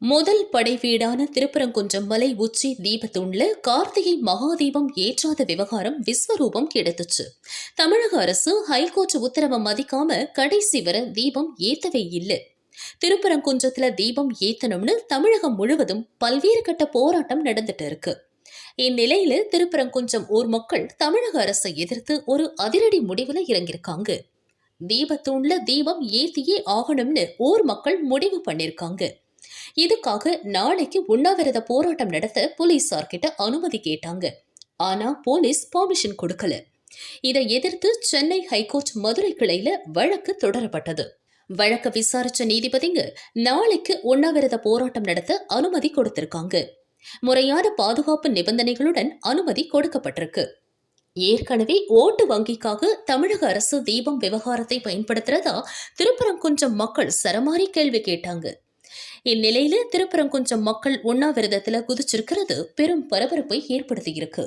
முதல் படை வீடான திருப்பரங்குன்றம் மலை உச்சி தீபத்துள்ள கார்த்திகை மகாதீபம் ஏற்றாத விவகாரம் விஸ்வரூபம் கெடுத்துச்சு. தமிழக அரசு ஹைகோர்ட் உத்தரவை மதிக்காம கடைசி வர தீபம் ஏத்தவே இல்லை. திருப்பரங்குன்றத்துல தீபம் ஏத்தணும்னு தமிழகம் முழுவதும் பல்வேறு கட்ட போராட்டம் நடந்துட்டு இருக்கு. இந்நிலையில திருப்பரங்குன்றம் ஊர் மக்கள் தமிழக அரசை எதிர்த்து ஒரு அதிரடி முடிவுல இறங்கியிருக்காங்க. தீபத்தூண்ல தீபம் ஏத்தியே ஆகணும்னு ஊர் மக்கள் முடிவு பண்ணிருக்காங்க இதுக்காக நாளைக்கு உண்ணாவிரத போராட்டம் நடத்த போலீசார் கிட்ட அனுமதி கேட்டாங்க. ஆனா போலீஸ் பர்மிஷன் கொடுக்கல. இதை எதிர்த்து சென்னை ஹைகோர்ட் மதுரை கிளையில வழக்கு தொடரப்பட்டது. வழக்கு விசாரிச்ச நீதிபதிங்க நாளைக்கு உண்ணாவிரத போராட்டம் நடத்த அனுமதி கொடுத்திருக்காங்க. முறையான பாதுகாப்பு நிபந்தனைகளுடன் அனுமதி கொடுக்கப்பட்டிருக்கு. ஏற்கனவே ஓட்டு வங்கிக்காக தமிழக அரசு தீபம் விவகாரத்தை பயன்படுத்துறதா திருப்பரங்குன்றம் மக்கள் சரமாரி கேள்வி கேட்டாங்க. இந்நிலையில திருப்பரங்குன்றம் மக்கள் உண்ணாவிரதத்துல குதிச்சிருக்கிறது பெரும் பரபரப்பை ஏற்படுத்தியிருக்கு.